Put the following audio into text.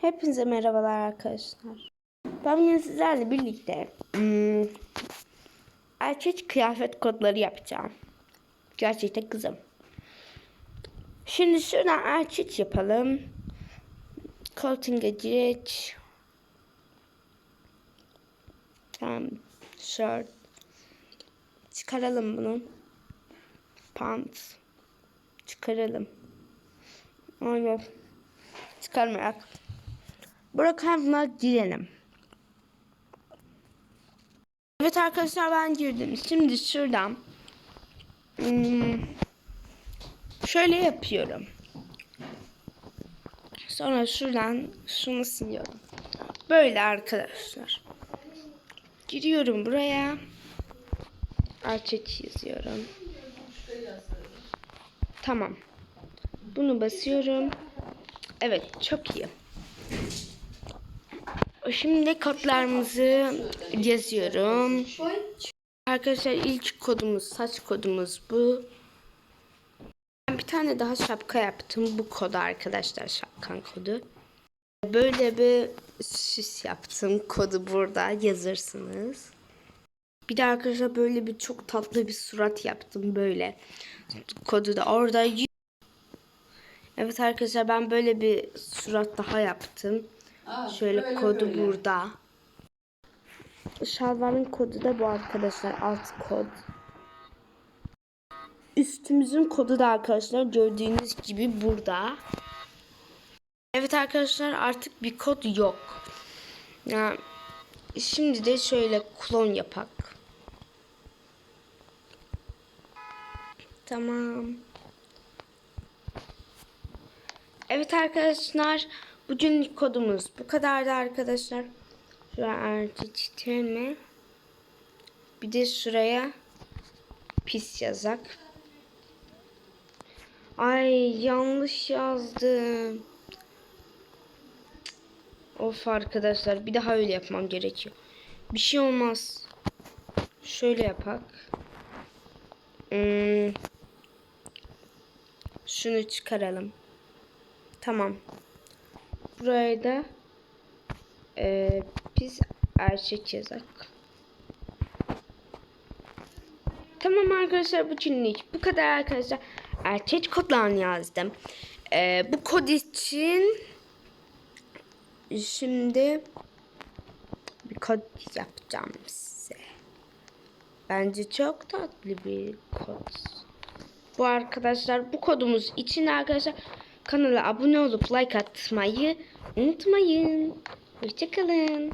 Hepinize merhabalar arkadaşlar. Ben bugün sizlerle birlikte hmm, erkek kıyafet kodları yapacağım. Gerçekten kızım. Şimdi şuradan erkek yapalım. Colting'e geç. Tamam. Shirt. Çıkaralım bunu. Pants. Çıkaralım. Aynen. Çıkarmayak. Bırakanla girelim. Evet arkadaşlar ben girdim. Şimdi şuradan hmm, şöyle yapıyorum. Sonra şuradan şunu siliyorum. Böyle arkadaşlar. Giriyorum buraya. Erkek yazıyorum. Tamam. Bunu basıyorum. Evet çok iyi. Şimdi kodlarımızı yazıyorum. Arkadaşlar ilk kodumuz saç kodumuz bu. Ben bir tane daha şapka yaptım. Bu kodu arkadaşlar şapkan kodu. Böyle bir süs yaptım. Kodu burada yazırsınız. Bir de arkadaşlar böyle bir çok tatlı bir surat yaptım böyle. Kodu da orada. Evet arkadaşlar ben böyle bir surat daha yaptım. Şöyle böyle kodu böyle. burada. Şalvarın kodu da bu arkadaşlar alt kod. Üstümüzün kodu da arkadaşlar gördüğünüz gibi burada. Evet arkadaşlar artık bir kod yok. Ya şimdi de şöyle klon yapak. Tamam. Evet arkadaşlar bugünlük kodumuz bu kadardı arkadaşlar. Şuraya mi? Bir de şuraya pis yazak. Ay yanlış yazdım. Of arkadaşlar bir daha öyle yapmam gerekiyor. Bir şey olmaz. Şöyle yapak. Hmm. Şunu çıkaralım. Tamam. Buraya da e, biz erkek yazak. Tamam arkadaşlar bu günlük bu kadar arkadaşlar. Erkek kodlarını yazdım. E, bu kod için şimdi bir kod yapacağım size. Bence çok tatlı bir kod. Bu arkadaşlar bu kodumuz için arkadaşlar kanala abone olup like atmayı unutmayın. Hoşçakalın.